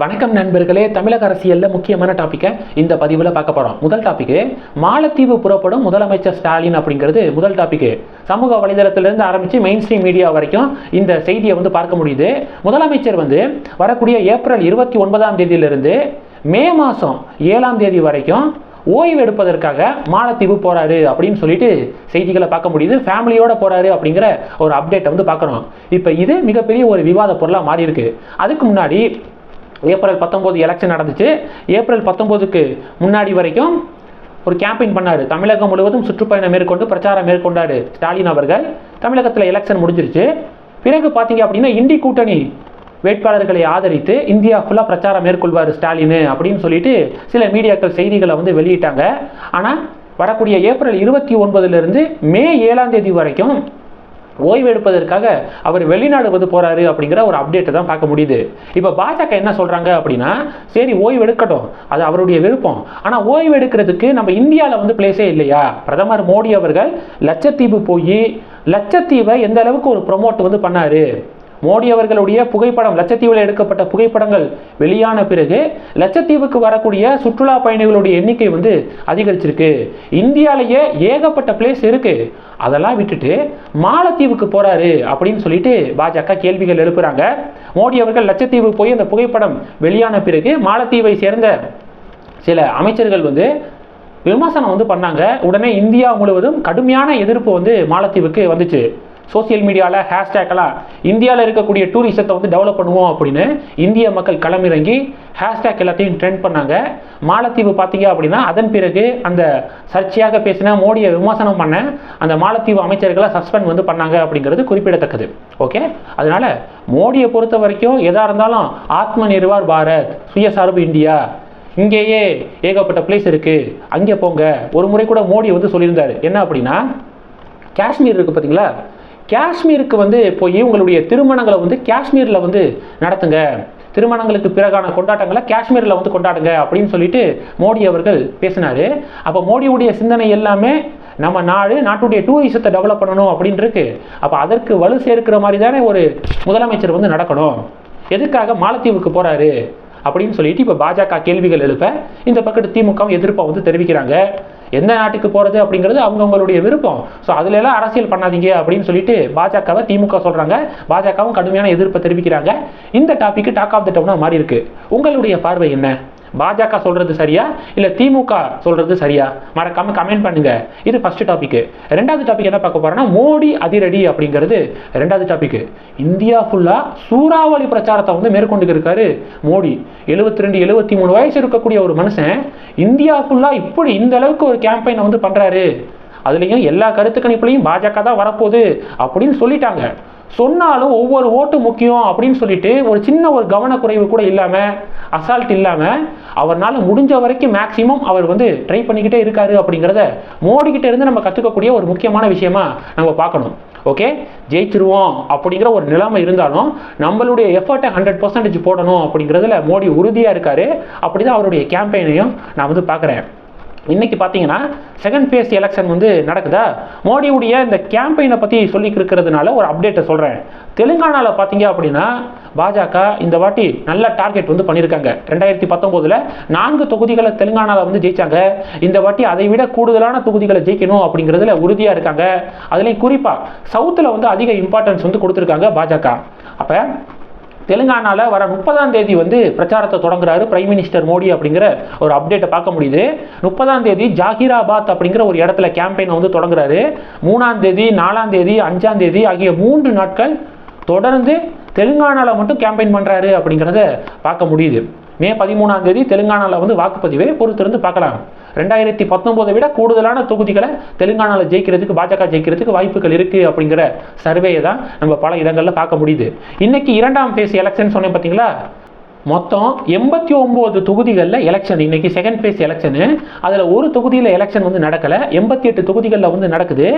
வணக்கம் நண்பர்களே தமிழக அரசியலில் முக்கியமான டாப்பிக்கை இந்த பதிவில் பார்க்க போகிறோம் முதல் டாபிக்கு மாலத்தீவு புறப்படும் முதலமைச்சர் ஸ்டாலின் அப்படிங்கிறது முதல் டாபிக்கு சமூக வலைதளத்திலிருந்து ஆரம்பித்து மெயின் ஸ்ட்ரீம் மீடியா வரைக்கும் இந்த செய்தியை வந்து பார்க்க முடியுது. முதலமைச்சர் வந்து வரக்கூடிய ஏப்ரல் இருபத்தி ஒன்பதாம் தேதியிலிருந்து மே மாதம் ஏழாம் தேதி வரைக்கும் ஓய்வு எடுப்பதற்காக மாலத்தீவு போகிறாரு அப்படின்னு சொல்லிட்டு செய்திகளை பார்க்க முடியுது. ஃபேமிலியோட போகிறாரு அப்படிங்கிற ஒரு அப்டேட்டை வந்து பார்க்குறோம். இப்போ இது மிகப்பெரிய ஒரு விவாத பொருளாக மாறி இருக்கு அதுக்கு முன்னாடி ஏப்ரல் பத்தொம்போது எலெக்ஷன் நடந்துச்சு. ஏப்ரல் பத்தொம்போதுக்கு முன்னாடி வரைக்கும் ஒரு கேம்பெயின் பண்ணார். தமிழகம் முழுவதும் சுற்றுப்பயணம் மேற்கொண்டு பிரச்சாரம் மேற்கொண்டார் ஸ்டாலின் அவர்கள். தமிழகத்தில் எலெக்ஷன் முடிஞ்சிருச்சு. பிறகு பார்த்தீங்க அப்படின்னா இந்தி கூட்டணி வேட்பாளர்களை ஆதரித்து இந்தியா ஃபுல்லாக பிரச்சாரம் மேற்கொள்வார் ஸ்டாலின் அப்படின்னு சொல்லிட்டு சில மீடியாக்கள் செய்திகளை வந்து வெளியிட்டாங்க. ஆனால் வரக்கூடிய ஏப்ரல் இருபத்தி ஒன்பதுலேருந்து மே ஏழாம் தேதி வரைக்கும் ஓய்வு எடுப்பதற்காக அவர் வெளிநாடு வந்து போறாரு அப்படிங்கிற ஒரு அப்டேட்டை தான் பார்க்க முடியுது. இப்போ பாஜக என்ன சொல்றாங்க அப்படின்னா சரி ஓய்வு எடுக்கட்டும் அது அவருடைய விருப்பம். ஆனால் ஓய்வு எடுக்கிறதுக்கு நம்ம இந்தியாவில் வந்து பிளேஸே இல்லையா? பிரதமர் மோடி அவர்கள் லட்சத்தீவு போய் லட்சத்தீவை எந்த அளவுக்கு ஒரு ப்ரொமோட் வந்து பண்ணாரு? மோடி அவர்களுடைய புகைப்படம் லட்சத்தீவில் எடுக்கப்பட்ட புகைப்படங்கள் வெளியான பிறகு லட்சத்தீவுக்கு வரக்கூடிய சுற்றுலா பயணிகளுடைய எண்ணிக்கை வந்து அதிகரிச்சிருக்கு. இந்தியாவிலேயே ஏகப்பட்ட பிளேஸ் இருக்கு. அதெல்லாம் விட்டுட்டு மாலத்தீவுக்கு போறாரு அப்படின்னு சொல்லிட்டு பாஜக கேள்விகள் எழுப்புறாங்க. மோடி அவர்கள் லட்சத்தீவு போய் அந்த புகைப்படம் வெளியான பிறகு மாலத்தீவை சேர்ந்த சில அமைச்சர்கள் வந்து விமர்சனம் வந்து பண்ணாங்க. உடனே இந்தியா முழுவதும் கடுமையான எதிர்ப்பு வந்து மாலத்தீவுக்கு வந்துச்சு. சோசியல் மீடியாவில் ஹேஷ்டேக்கெல்லாம் இந்தியாவில் இருக்கக்கூடிய டூரிசத்தை வந்து டெவலப் பண்ணுவோம் அப்படின்னு இந்திய மக்கள் களமிறங்கி ஹேஷ்டேக் எல்லாத்தையும் ட்ரெண்ட் பண்ணாங்க. மாலத்தீவு பார்த்தீங்க அப்படின்னா அதன் பிறகு அந்த சர்ச்சையாக பேசின மோடியை விமர்சனம் பண்ண அந்த மாலத்தீவு அமைச்சர்களை சஸ்பெண்ட் வந்து பண்ணாங்க அப்படிங்கிறது குறிப்பிடத்தக்கது. ஓகே அதனால் மோடியை பொறுத்த வரைக்கும் எதாக இருந்தாலும் ஆத்ம நிர்வார் பாரத் சுயசார்பு இந்தியா. இங்கேயே ஏகப்பட்ட பிளேஸ் இருக்குது அங்கே போங்க. ஒரு முறை கூட மோடி வந்து சொல்லியிருந்தார். என்ன அப்படின்னா காஷ்மீர் இருக்குது பார்த்தீங்களா? காஷ்மீருக்கு வந்து போய் உங்களுடைய திருமணங்களை வந்து காஷ்மீரில் வந்து நடத்துங்க. திருமணங்களுக்கு பிறகான கொண்டாட்டங்களை காஷ்மீரில் வந்து கொண்டாடுங்க அப்படின்னு சொல்லிட்டு மோடி அவர்கள் பேசினார். அப்போ மோடியுடைய சிந்தனை எல்லாமே நம்ம நாடு நாட்டுடைய டூரிசத்தை டெவலப் பண்ணணும் அப்படின்னு அப்போ அதற்கு வலு சேர்க்கிற மாதிரி தானே ஒரு முதலமைச்சர் வந்து நடக்கணும். எதுக்காக மாலத்தீவுக்கு போகிறாரு அப்படின்னு சொல்லிட்டு இப்போ பாஜக கேள்விகள் எழுப்ப இந்த பக்கத்து திமுகவும் எதிர்ப்பாக வந்து தெரிவிக்கிறாங்க. எந்த நாட்டுக்கு போகிறது அப்படிங்கிறது அவங்கவுங்களுடைய விருப்பம். ஸோ அதுல எல்லாம் அரசியல் பண்ணாதீங்க அப்படின்னு சொல்லிட்டு பாஜகவை திமுக சொல்கிறாங்க பாஜகவும் கடுமையான எதிர்ப்பை தெரிவிக்கிறாங்க. இந்த டாபிக் டாக் ஆஃப் த டவுனாக மாறி இருக்கு உங்களுடைய பார்வை என்ன? பாஜக சொல்றது சரியா? இல்ல திமுக சொல்றது சரியா? மறக்காம கமெண்ட் பண்ணுங்க. இது ஃபர்ஸ்ட் டாபிக் ரெண்டாவது டாபிக் என்ன பார்க்க போறோம்னா மோடி அதிரடி அப்படிங்கிறது ரெண்டாவது டாபிக் இந்தியா ஃபுல்லா சூறாவளி பிரச்சாரத்தை வந்து மேற்கொண்டு இருக்காரு மோடி. எழுபத்தி ரெண்டு எழுபத்தி மூணு வயசு இருக்கக்கூடிய ஒரு மனுஷன் இந்தியா ஃபுல்லா இப்படி இந்த அளவுக்கு ஒரு கேம்பெயினை வந்து பண்றாரு. அதுலேயும் எல்லா கருத்து கணிப்புலையும் பாஜக தான் வரப்போகுது அப்படின்னு சொல்லிட்டாங்க. சொன்னாலும் ஒவ்வொரு ஓட்டு முக்கியம் அப்படின்னு சொல்லிட்டு ஒரு சின்ன ஒரு கவனக்குறைவு கூட இல்லாமல் அசால்ட் இல்லாமல் அவரால் முடிஞ்ச வரைக்கும் மேக்ஸிமம் அவர் வந்து ட்ரை பண்ணிக்கிட்டே இருக்காரு அப்படிங்கிறத மோடிக்கிட்ட இருந்து நம்ம கற்றுக்கக்கூடிய ஒரு முக்கியமான விஷயமா நம்ம பார்க்கணும். ஓகே ஜெயிச்சிருவோம் அப்படிங்கிற ஒரு நிலைமை இருந்தாலும் நம்மளுடைய எஃபர்ட்டை ஹண்ட்ரட் பர்சன்டேஜ் போடணும் அப்படிங்கிறதுல மோடி உறுதியாக இருக்காரு. அப்படி தான் அவருடைய கேம்பெயினையும் நான் வந்து பார்க்குறேன். இன்றைக்கி பார்த்தீங்கன்னா செகண்ட் ஃபேஸ் எலெக்ஷன் வந்து நடக்குதா? மோடியுடைய இந்த கேம்பெயினை பற்றி சொல்லி ஒரு அப்டேட்டை சொல்கிறேன் தெலுங்கானாவில் பார்த்தீங்க அப்படின்னா பாஜக இந்த வாட்டி நல்ல டார்கெட் வந்து பண்ணியிருக்காங்க ரெண்டாயிரத்தி பத்தொம்போதில் நான்கு தொகுதிகளை தெலுங்கானாவில் வந்து ஜெயிச்சாங்க. இந்த வாட்டி அதை விட கூடுதலான தொகுதிகளை ஜெயிக்கணும் அப்படிங்கிறதுல உறுதியாக இருக்காங்க. அதுலேயும் குறிப்பாக சவுத்தில் வந்து அதிக இம்பார்ட்டன்ஸ் வந்து கொடுத்துருக்காங்க பாஜக. அப்போ தெலுங்கானாவில் வர முப்பதாம் தேதி வந்து பிரச்சாரத்தை தொடங்குறாரு பிரைம் மினிஸ்டர் மோடி அப்படிங்கிற ஒரு அப்டேட்டை பார்க்க முடியுது. முப்பதாம் தேதி ஜாகிராபாத் அப்படிங்கிற ஒரு இடத்துல கேம்பெயினை வந்து தொடங்குறாரு. மூணாம் தேதி நாலாம் தேதி அஞ்சாம் தேதி ஆகிய மூன்று நாட்கள் தொடர்ந்து தெலுங்கானாவில் மட்டும் கேம்பெயின் பண்ணுறாரு அப்படிங்கிறத பார்க்க முடியுது. மே பதிமூணாம் தேதி தெலுங்கானாவில் வந்து வாக்குப்பதிவை பொறுத்திருந்து பார்க்கலாம். ரெண்டாயிரத்தி பத்தொம்போதை விட கூடுதலான தொகுதிகளை தெலுங்கானாவில் ஜெயிக்கிறதுக்கு பாஜக ஜெயிக்கிறதுக்கு வாய்ப்புகள் இருக்குது அப்படிங்கிற சர்வேயை தான் நம்ம பல இடங்களில் பார்க்க முடியுது. இன்னைக்கு இரண்டாம் ஃபேஸ் எலெக்ஷன் சொன்னேன் பார்த்தீங்களா மொத்தம் எண்பத்தி ஒம்பது தொகுதிகளில் எலெக்ஷன் இன்னைக்கு செகண்ட் ஃபேஸ் எலெக்ஷனு அதில் ஒரு தொகுதியில் எலெக்ஷன் வந்து நடக்கலை. எண்பத்தி எட்டு தொகுதிகளில் வந்து நடக்குது.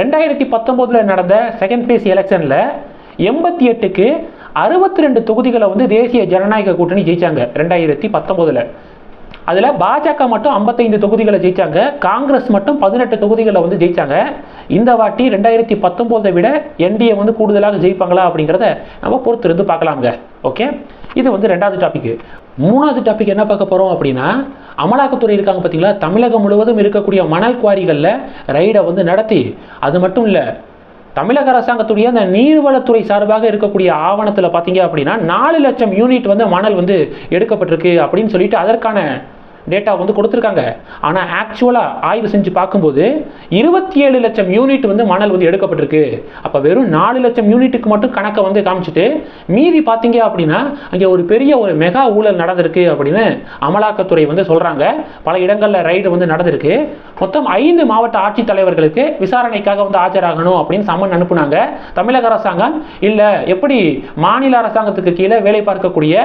ரெண்டாயிரத்தி பத்தொம்போதில் நடந்த செகண்ட் ஃபேஸ் எலெக்ஷனில் எண்பத்தி எட்டுக்கு அறுபத்தி ரெண்டு தொகுதிகளை வந்து தேசிய ஜனநாயக கூட்டணி ஜெயிச்சாங்க ரெண்டாயிரத்தி பத்தொம்போதில். அதில் பாஜக மட்டும் ஐம்பத்தைந்து தொகுதிகளை ஜெயித்தாங்க காங்கிரஸ் மட்டும் பதினெட்டு தொகுதிகளை வந்து ஜெயித்தாங்க இந்த வாட்டி ரெண்டாயிரத்தி பத்தொம்போதை விட என்டிஏ வந்து கூடுதலாக ஜெயிப்பாங்களா அப்படிங்கிறத நம்ம பொறுத்திருந்து பார்க்கலாங்க ஓகே இது வந்து ரெண்டாவது டாபிக் மூணாவது டாபிக் என்ன பார்க்க போகிறோம் அப்படின்னா அமலாக்கத்துறை இருக்காங்க பார்த்தீங்களா தமிழகம் முழுவதும் இருக்கக்கூடிய மணல் குவாரிகளில் ரைடை வந்து நடத்தி அது மட்டும் இல்லை தமிழக அரசாங்கத்துடைய அந்த நீர்வளத்துறை சார்பாக இருக்கக்கூடிய ஆவணத்தில் பார்த்தீங்க அப்படின்னா நாலு லட்சம் யூனிட் வந்து மணல் வந்து எடுக்கப்பட்டிருக்கு அப்படின்னு சொல்லிட்டு அதற்கான டேட்டா வந்து கொடுத்துருக்காங்க. ஆனால் ஆக்சுவலாக ஆய்வு செஞ்சு பார்க்கும்போது இருபத்தி ஏழு லட்சம் யூனிட் வந்து மணல் வந்து எடுக்கப்பட்டிருக்கு. அப்போ வெறும் நாலு லட்சம் யூனிட்டுக்கு மட்டும் கணக்கை வந்து காமிச்சிட்டு மீதி பார்த்தீங்க அப்படின்னா அங்கே ஒரு பெரிய ஒரு மெகா ஊழல் நடந்திருக்கு அப்படின்னு அமலாக்கத்துறை வந்து சொல்கிறாங்க பல இடங்களில் ரைடு வந்து நடந்திருக்கு. மொத்தம் ஐந்து மாவட்ட ஆட்சித்தலைவர்களுக்கு விசாரணைக்காக வந்து ஆஜராகணும் அப்படின்னு சம்மன் அனுப்புனாங்க. தமிழக அரசாங்கம் இல்லை எப்படி மாநில அரசாங்கத்துக்கு கீழே வேலை பார்க்கக்கூடிய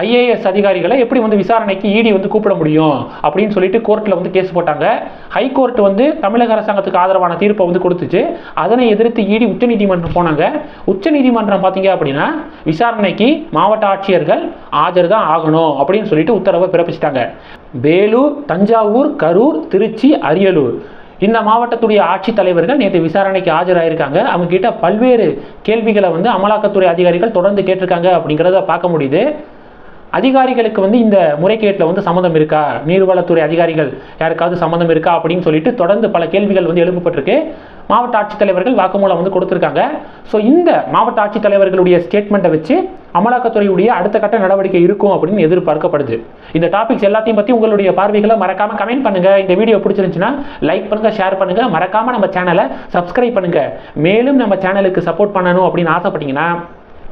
ஐஏஎஸ் அதிகாரிகளை எப்படி வந்து விசாரணைக்கு இடி வந்து கூப்பிட முடியும் அப்படின்னு சொல்லிட்டு கோர்ட்டில் வந்து கேஸ் போட்டாங்க. ஹை கோர்ட் வந்து தமிழக அரசாங்கத்துக்கு ஆதரவான தீர்ப்பை வந்து கொடுத்துச்சு. அதனை எதிர்த்து இடி உச்சநீதிமன்றம் போனாங்க. உச்சநீதிமன்றம் பார்த்தீங்க அப்படின்னா விசாரணைக்கு மாவட்ட ஆட்சியர்கள் ஆஜர் தான் ஆகணும் அப்படின்னு சொல்லிட்டு உத்தரவை பிறப்பிச்சிட்டாங்க. வேலூர் தஞ்சாவூர் கரூர் திருச்சி அரியலூர். இந்த மாவட்டத்துடைய ஆட்சித்தலைவர்கள் நேற்று விசாரணைக்கு ஆஜராயிருக்காங்க. அவங்க கிட்ட பல்வேறு கேள்விகளை வந்து அமலாக்கத்துறை அதிகாரிகள் தொடர்ந்து கேட்டிருக்காங்க அப்படிங்கிறத பார்க்க முடியுது. அதிகாரிகளுக்கு வந்து இந்த முறைகேட்டில் வந்து சம்மந்தம் இருக்கா? நீர்வளத்துறை அதிகாரிகள் யாருக்காவது சம்மந்தம் இருக்கா அப்படின்னு சொல்லிட்டு தொடர்ந்து பல கேள்விகள் வந்து எழுப்பப்பட்டிருக்கு. மாவட்ட ஆட்சித்தலைவர்கள் வாக்குமூலம் வந்து கொடுத்துருக்காங்க. ஸோ இந்த மாவட்ட ஆட்சித்தலைவர்களுடைய ஸ்டேட்மெண்ட்டை வச்சு அமலாக்கத்துறையுடைய அடுத்த கட்ட நடவடிக்கை இருக்கும் அப்படின்னு எதிர்பார்க்கப்படுது. இந்த டாபிக்ஸ் எல்லாத்தையும் பற்றி உங்களுடைய பார்வைகளை மறக்காம கமெண்ட் பண்ணுங்க. இந்த வீடியோ பிடிச்சிருந்துச்சுன்னா லைக் பண்ணுங்க ஷேர் பண்ணுங்க. மறக்காம நம்ம சேனலை சப்ஸ்கிரைப் பண்ணுங்க. மேலும் நம்ம சேனலுக்கு சப்போர்ட் பண்ணணும் அப்படின்னு ஆசைப்பட்டீங்கன்னா